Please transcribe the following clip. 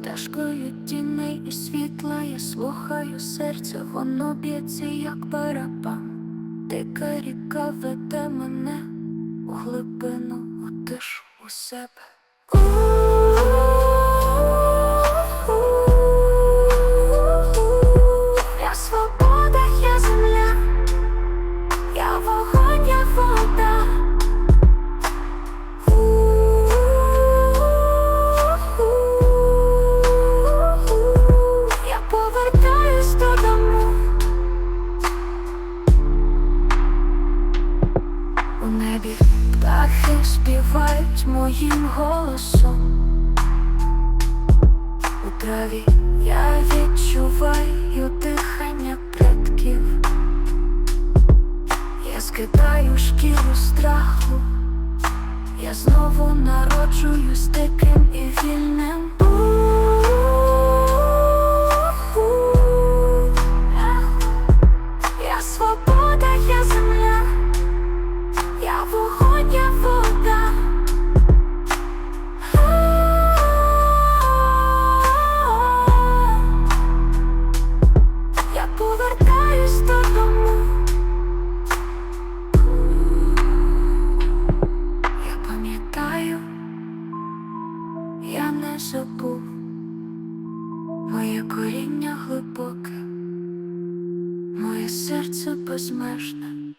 стежкою тіней і світла, я слухаю серце, воно б'ється, як барабан. Дика ріка веде мене у глибину, у тишу у себе. Співають моїм голосом. У траві я відчуваю дихання предків. Я скидаю шкіру страху. Я знову народжуюсь диким і забув, моє коріння глибоке, моє серце безмежне.